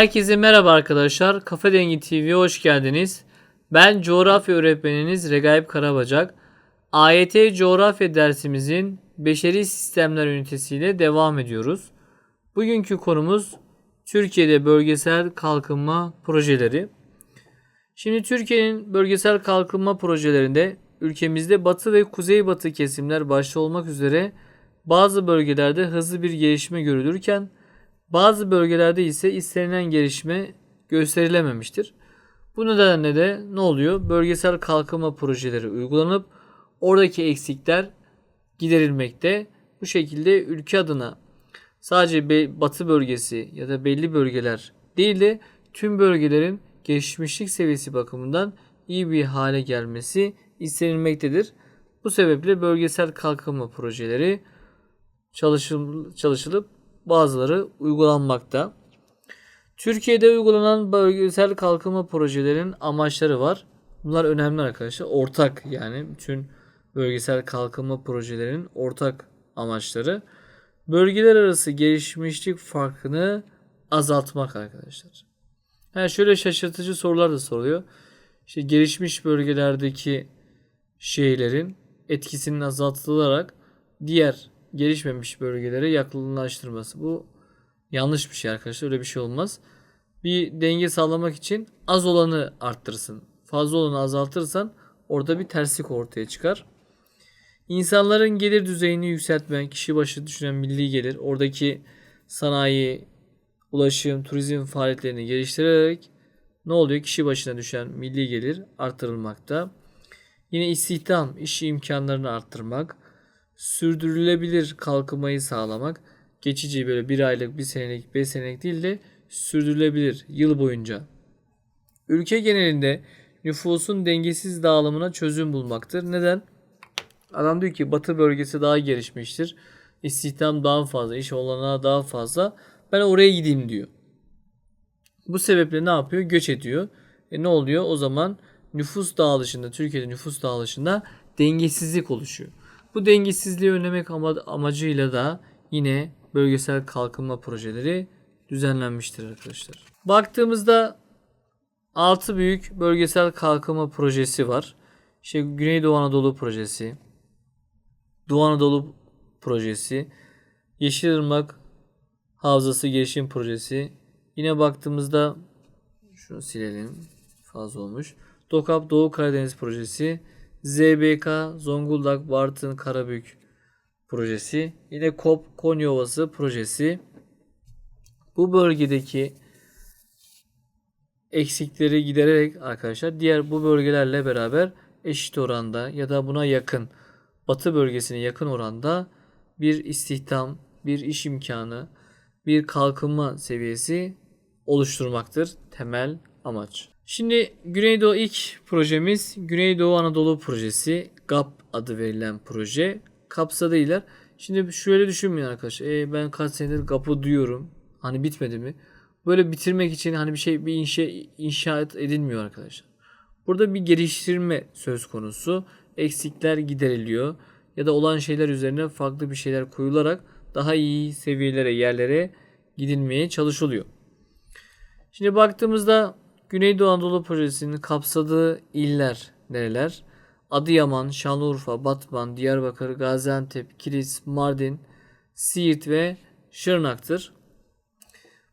Herkese merhaba arkadaşlar. Kafa Dengi TV'ye hoş geldiniz. Ben coğrafya öğretmeniniz Regaip Karabacak. AYT coğrafya dersimizin beşeri sistemler ünitesiyle devam ediyoruz. Bugünkü konumuz Türkiye'de bölgesel kalkınma projeleri. Şimdi Türkiye'nin bölgesel kalkınma projelerinde ülkemizde batı ve kuzeybatı kesimler başta olmak üzere bazı bölgelerde hızlı bir gelişme görülürken bazı bölgelerde ise istenilen gelişme gösterilememiştir. Bu nedenle de ne oluyor? Bölgesel kalkınma projeleri uygulanıp oradaki eksikler giderilmekte. Bu şekilde ülke adına sadece batı bölgesi ya da belli bölgeler değil de tüm bölgelerin gelişmişlik seviyesi bakımından iyi bir hale gelmesi istenilmektedir. Bu sebeple bölgesel kalkınma projeleri çalışıl- çalışılıp bazıları uygulanmakta. Türkiye'de uygulanan bölgesel kalkınma projelerinin amaçları var. Bunlar önemli arkadaşlar. Ortak yani bütün bölgesel kalkınma projelerinin ortak amaçları bölgeler arası gelişmişlik farkını azaltmak arkadaşlar. Ha şöyle şaşırtıcı sorular da soruluyor. İşte gelişmiş bölgelerdeki şeylerin etkisinin azaltılarak diğer gelişmemiş bölgelere yakınlaştırması. Bu yanlış bir şey arkadaşlar. Öyle bir şey olmaz. Bir denge sağlamak için az olanı arttırsın. Fazla olanı azaltırsan orada bir terslik ortaya çıkar. İnsanların gelir düzeyini yükseltmek, kişi başı düşünen milli gelir, oradaki sanayi, ulaşım, turizm faaliyetlerini geliştirerek ne oluyor? Kişi başına düşen milli gelir artırılmakta. Yine istihdam, iş imkanlarını arttırmak, sürdürülebilir kalkınmayı sağlamak, geçici böyle bir aylık, bir senelik, beş senelik değil de sürdürülebilir yıl boyunca. Ülke genelinde nüfusun dengesiz dağılımına çözüm bulmaktır. Neden? Adam diyor ki batı bölgesi daha gelişmiştir. İstihdam daha fazla, iş olanağı daha fazla. Ben oraya gideyim diyor. Bu sebeple ne yapıyor? Göç ediyor. E ne oluyor? O zaman nüfus dağılışında, Türkiye'de nüfus dağılışında dengesizlik oluşuyor. Bu dengesizliği önlemek ama- amacıyla da yine bölgesel kalkınma projeleri düzenlenmiştir arkadaşlar. Baktığımızda 6 büyük bölgesel kalkınma projesi var. İşte Güneydoğu Anadolu projesi, Doğu Anadolu projesi, Yeşilırmak Havzası Gelişim Projesi. Yine baktığımızda şunu silelim. Fazla olmuş. DOKAP Doğu Karadeniz Projesi, ZBK Zonguldak Bartın Karabük projesi. Yine KOP Konya Ovası projesi. Bu bölgedeki eksikleri gidererek arkadaşlar diğer bu bölgelerle beraber eşit oranda ya da buna yakın batı bölgesine yakın oranda bir istihdam, bir iş imkanı, bir kalkınma seviyesi oluşturmaktır temel amaç. Şimdi Güneydoğu ilk projemiz Güneydoğu Anadolu projesi GAP adı verilen proje kapsadıyla. Şimdi şöyle düşünmeyin arkadaşlar. E, ben kaç senedir GAP'ı duyuyorum. Hani bitmedi mi? Böyle bitirmek için hani bir şey bir inşa inşaat edilmiyor arkadaşlar. Burada bir geliştirme söz konusu. Eksikler gideriliyor ya da olan şeyler üzerine farklı bir şeyler koyularak daha iyi seviyelere, yerlere gidilmeye çalışılıyor. Şimdi baktığımızda Güneydoğu Anadolu Projesi'nin kapsadığı iller nereler? Adıyaman, Şanlıurfa, Batman, Diyarbakır, Gaziantep, Kilis, Mardin, Siirt ve Şırnak'tır.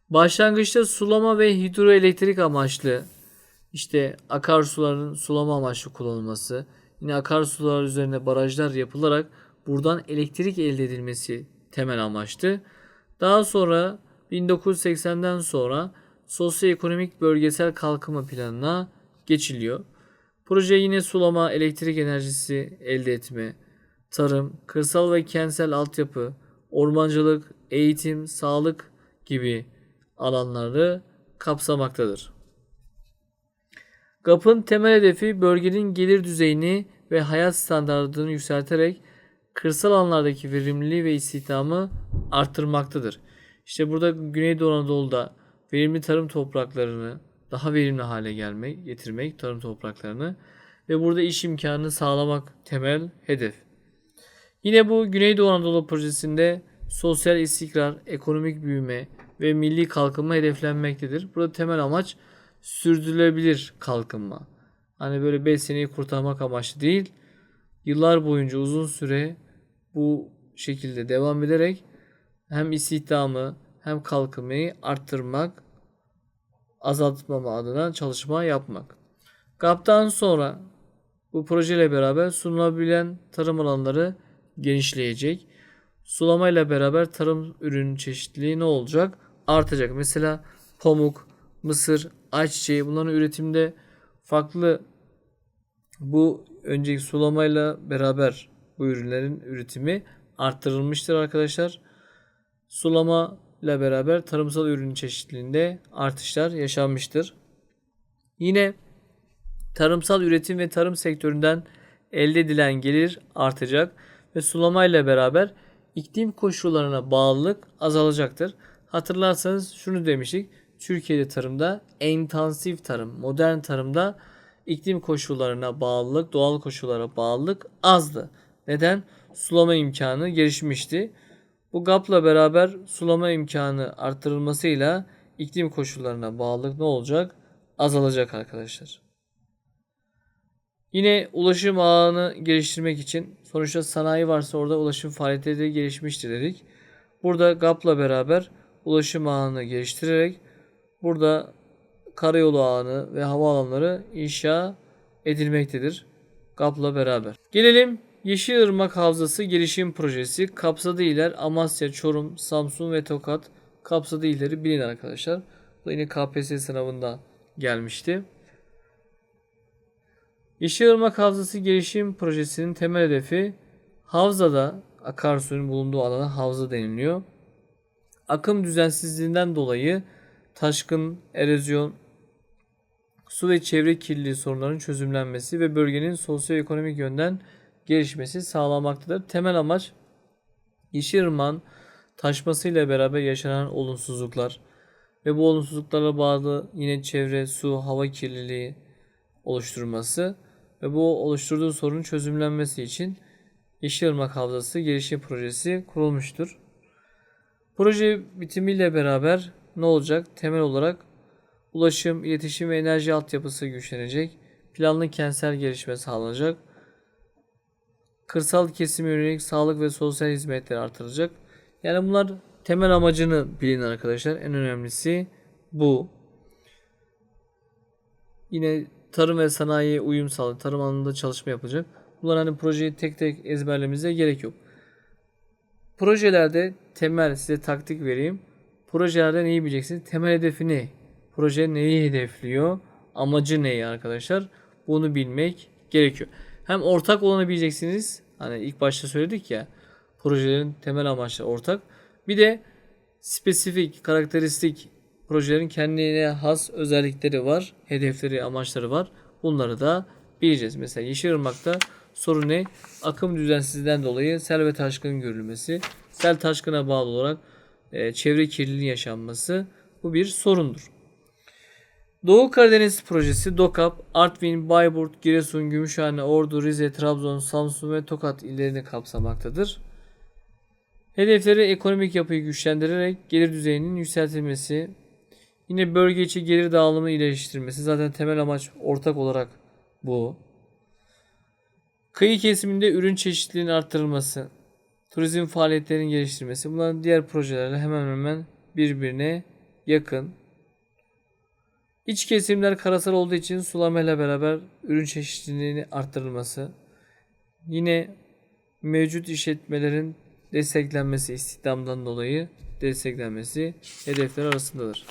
Başlangıçta sulama ve hidroelektrik amaçlı işte akarsuların sulama amaçlı kullanılması, yine akarsular üzerine barajlar yapılarak buradan elektrik elde edilmesi temel amaçtı. Daha sonra 1980'den sonra sosyoekonomik bölgesel kalkınma planına geçiliyor. Proje yine sulama, elektrik enerjisi elde etme, tarım, kırsal ve kentsel altyapı, ormancılık, eğitim, sağlık gibi alanları kapsamaktadır. GAP'ın temel hedefi bölgenin gelir düzeyini ve hayat standartını yükselterek kırsal alanlardaki verimliliği ve istihdamı arttırmaktadır. İşte burada Güneydoğu Anadolu'da verimli tarım topraklarını daha verimli hale gelmek, getirmek tarım topraklarını ve burada iş imkanını sağlamak temel hedef. Yine bu Güneydoğu Anadolu projesinde sosyal istikrar, ekonomik büyüme, ve milli kalkınma hedeflenmektedir. Burada temel amaç sürdürülebilir kalkınma. Hani böyle 5 seneyi kurtarmak amaçlı değil. Yıllar boyunca uzun süre bu şekilde devam ederek hem istihdamı hem kalkınmayı arttırmak, azaltmama adına çalışma yapmak. GAP'tan sonra bu projeyle beraber sunulabilen tarım alanları genişleyecek. Sulamayla beraber tarım ürün çeşitliliği ne olacak? Artacak. Mesela pamuk, mısır, ayçiçeği bunların üretimde farklı bu önceki sulamayla beraber bu ürünlerin üretimi arttırılmıştır arkadaşlar. Sulama ile beraber tarımsal ürün çeşitliliğinde artışlar yaşanmıştır. Yine tarımsal üretim ve tarım sektöründen elde edilen gelir artacak ve sulama ile beraber iklim koşullarına bağlılık azalacaktır. Hatırlarsanız şunu demiştik. Türkiye'de tarımda intensif tarım, modern tarımda iklim koşullarına bağlılık, doğal koşullara bağlılık azdı. Neden? Sulama imkanı gelişmişti. Bu GAP'la beraber sulama imkanı arttırılmasıyla iklim koşullarına bağlılık ne olacak? Azalacak arkadaşlar. Yine ulaşım ağını geliştirmek için sonuçta sanayi varsa orada ulaşım faaliyetleri de gelişmiştir dedik. Burada GAP'la beraber ulaşım ağını geliştirerek burada karayolu ağını ve havaalanları inşa edilmektedir. GAP'la beraber. Gelelim Yeşilırmak Havzası Gelişim Projesi kapsadığı iller Amasya, Çorum, Samsun ve Tokat kapsadığı illeri bilin arkadaşlar. Bu da yine KPSS sınavında gelmişti. Yeşilırmak Havzası Gelişim Projesi'nin temel hedefi havzada akarsuyun bulunduğu alana havza deniliyor. Akım düzensizliğinden dolayı taşkın, erozyon, su ve çevre kirliliği sorunlarının çözümlenmesi ve bölgenin sosyoekonomik yönden gelişmesi sağlamaktadır. Temel amaç Yeşilırmak'ın taşmasıyla beraber yaşanan olumsuzluklar ve bu olumsuzluklara bağlı yine çevre, su, hava kirliliği oluşturması ve bu oluşturduğu sorunun çözümlenmesi için Yeşilırmak Havzası Gelişim Projesi kurulmuştur. Proje bitimiyle beraber ne olacak? Temel olarak ulaşım, iletişim ve enerji altyapısı güçlenecek. Planlı kentsel gelişme sağlanacak. Kırsal kesime yönelik sağlık ve sosyal hizmetler artırılacak. Yani bunlar temel amacını bilin arkadaşlar. En önemlisi bu. Yine tarım ve sanayiye uyum sağlayacak. Tarım alanında çalışma yapılacak. Bunlar hani projeyi tek tek ezberlememize gerek yok. Projelerde temel size taktik vereyim. Projelerde neyi bileceksiniz? Temel hedefi ne? Proje neyi hedefliyor? Amacı ne arkadaşlar? Bunu bilmek gerekiyor. Hem ortak olanı bileceksiniz. Hani ilk başta söyledik ya. Projelerin temel amaçları ortak. Bir de spesifik, karakteristik projelerin kendine has özellikleri var. Hedefleri, amaçları var. Bunları da bileceğiz. Mesela Yeşilırmak'ta sorun ne? Akım düzensizliğinden dolayı sel ve taşkın görülmesi. Sel taşkına bağlı olarak e, çevre kirliliği yaşanması bu bir sorundur. Doğu Karadeniz projesi DOKAP, Artvin, Bayburt, Giresun, Gümüşhane, Ordu, Rize, Trabzon, Samsun ve Tokat illerini kapsamaktadır. Hedefleri ekonomik yapıyı güçlendirerek gelir düzeyinin yükseltilmesi, yine bölge içi gelir dağılımı iyileştirmesi zaten temel amaç ortak olarak bu. Kıyı kesiminde ürün çeşitliliğinin arttırılması, turizm faaliyetlerinin geliştirmesi bunların diğer projelerle hemen hemen birbirine yakın. İç kesimler karasal olduğu için sulamayla beraber ürün çeşitliliğini arttırılması. Yine mevcut işletmelerin desteklenmesi istihdamdan dolayı desteklenmesi hedefler arasındadır.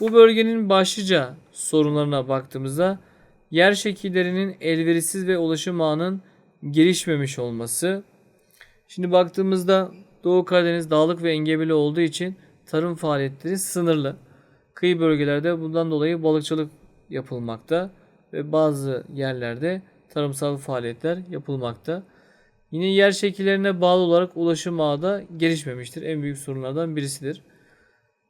Bu bölgenin başlıca sorunlarına baktığımızda yer şekillerinin elverişsiz ve ulaşım ağının gelişmemiş olması. Şimdi baktığımızda Doğu Karadeniz dağlık ve engebeli olduğu için tarım faaliyetleri sınırlı. Kıyı bölgelerde bundan dolayı balıkçılık yapılmakta ve bazı yerlerde tarımsal faaliyetler yapılmakta. Yine yer şekillerine bağlı olarak ulaşım ağı da gelişmemiştir. En büyük sorunlardan birisidir.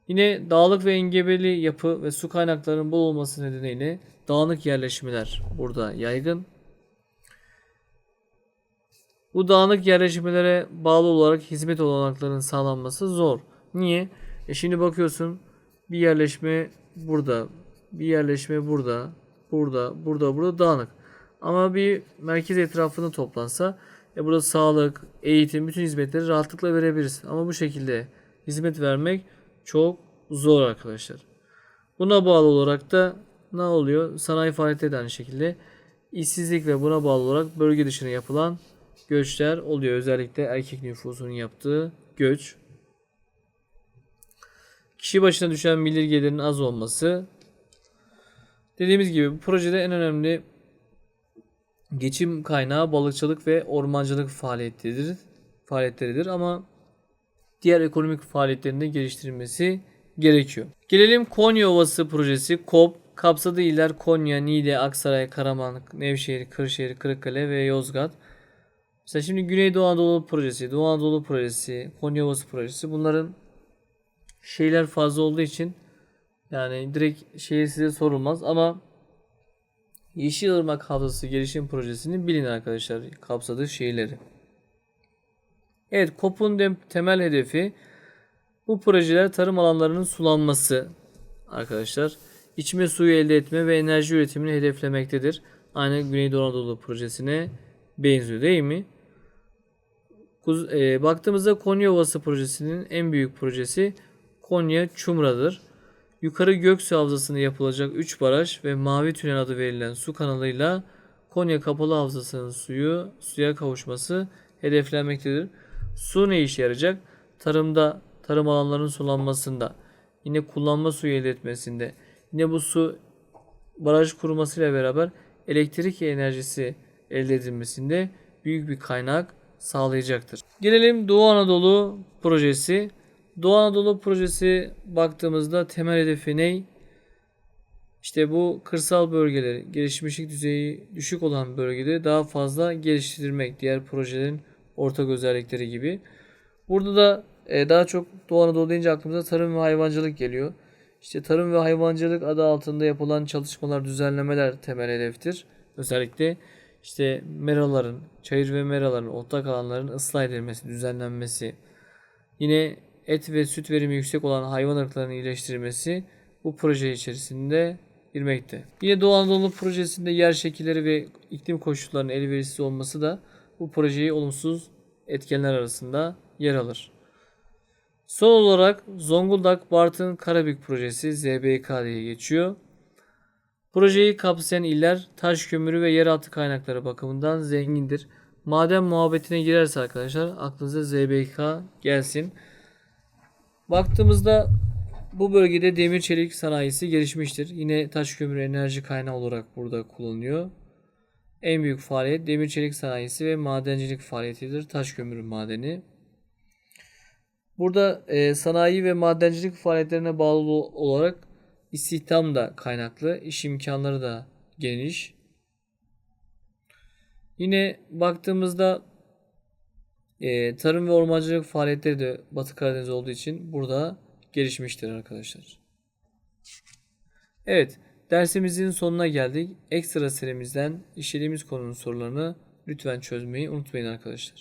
Yine dağlık ve engebeli yapı ve su kaynaklarının bol olması nedeniyle dağınık yerleşmeler burada yaygın. Bu dağınık yerleşmelere bağlı olarak hizmet olanaklarının sağlanması zor. Niye? E şimdi bakıyorsun bir yerleşme burada, bir yerleşme burada, burada, burada, burada dağınık. Ama bir merkez etrafında toplansa e burada sağlık, eğitim, bütün hizmetleri rahatlıkla verebiliriz. Ama bu şekilde hizmet vermek çok zor arkadaşlar. Buna bağlı olarak da ne oluyor? Sanayi faaliyetleri de aynı şekilde işsizlik ve buna bağlı olarak bölge dışına yapılan göçler oluyor. Özellikle erkek nüfusunun yaptığı göç. Kişi başına düşen milli gelirin az olması. Dediğimiz gibi bu projede en önemli geçim kaynağı balıkçılık ve ormancılık faaliyetleridir. faaliyetleridir ama diğer ekonomik faaliyetlerinde geliştirilmesi gerekiyor. Gelelim Konya Ovası projesi KOP kapsadığı iller Konya, Niğde, Aksaray, Karaman, Nevşehir, Kırşehir, Kırıkkale ve Yozgat. Mesela şimdi Güneydoğu Anadolu projesi, Doğu Anadolu projesi, Konya Ovası projesi bunların şeyler fazla olduğu için yani direkt şehir size sorulmaz ama Yeşilırmak Havzası Gelişim Projesi'nin bilin arkadaşlar kapsadığı şehirleri. Evet KOP'un temel hedefi bu projeler tarım alanlarının sulanması arkadaşlar. İçme suyu elde etme ve enerji üretimini hedeflemektedir. Aynı Güneydoğu Anadolu projesine benziyor değil mi? E, baktığımızda Konya Ovası projesinin en büyük projesi Konya Çumra'dır. Yukarı Göksu Havzası'nda yapılacak 3 baraj ve Mavi Tünel adı verilen su kanalıyla Konya Kapalı Havzası'nın suyu suya kavuşması hedeflenmektedir. Su ne işe yarayacak? Tarımda, tarım alanlarının sulanmasında, yine kullanma suyu elde etmesinde, yine bu su baraj kurumasıyla beraber elektrik enerjisi elde edilmesinde büyük bir kaynak sağlayacaktır. Gelelim Doğu Anadolu projesi. Doğu Anadolu projesi baktığımızda temel hedefi ne? İşte bu kırsal bölgeleri, gelişmişlik düzeyi düşük olan bölgeleri daha fazla geliştirmek. Diğer projelerin ortak özellikleri gibi. Burada da e, daha çok Doğu Anadolu deyince aklımıza tarım ve hayvancılık geliyor. İşte tarım ve hayvancılık adı altında yapılan çalışmalar, düzenlemeler temel hedeftir. Özellikle işte meraların, çayır ve meraların, otlak alanların ıslah edilmesi, düzenlenmesi. Yine et ve süt verimi yüksek olan hayvan ırklarının iyileştirilmesi bu proje içerisinde girmekte. Yine Doğu Anadolu projesinde yer şekilleri ve iklim koşullarının elverişsiz olması da bu projeyi olumsuz etkenler arasında yer alır. Son olarak Zonguldak Bartın Karabük projesi ZBK diye geçiyor. Projeyi kapsayan iller taş kömürü ve yeraltı kaynakları bakımından zengindir. Maden muhabbetine girerse arkadaşlar aklınıza ZBK gelsin. Baktığımızda bu bölgede demir çelik sanayisi gelişmiştir. Yine taş kömürü enerji kaynağı olarak burada kullanılıyor. En büyük faaliyet demir çelik sanayisi ve madencilik faaliyetidir. Taş kömürü madeni. Burada e, sanayi ve madencilik faaliyetlerine bağlı olarak istihdam da kaynaklı, iş imkanları da geniş. Yine baktığımızda e, tarım ve ormancılık faaliyetleri de Batı Karadeniz olduğu için burada gelişmiştir arkadaşlar. Evet, dersimizin sonuna geldik. Ekstra serimizden işlediğimiz konunun sorularını lütfen çözmeyi unutmayın arkadaşlar.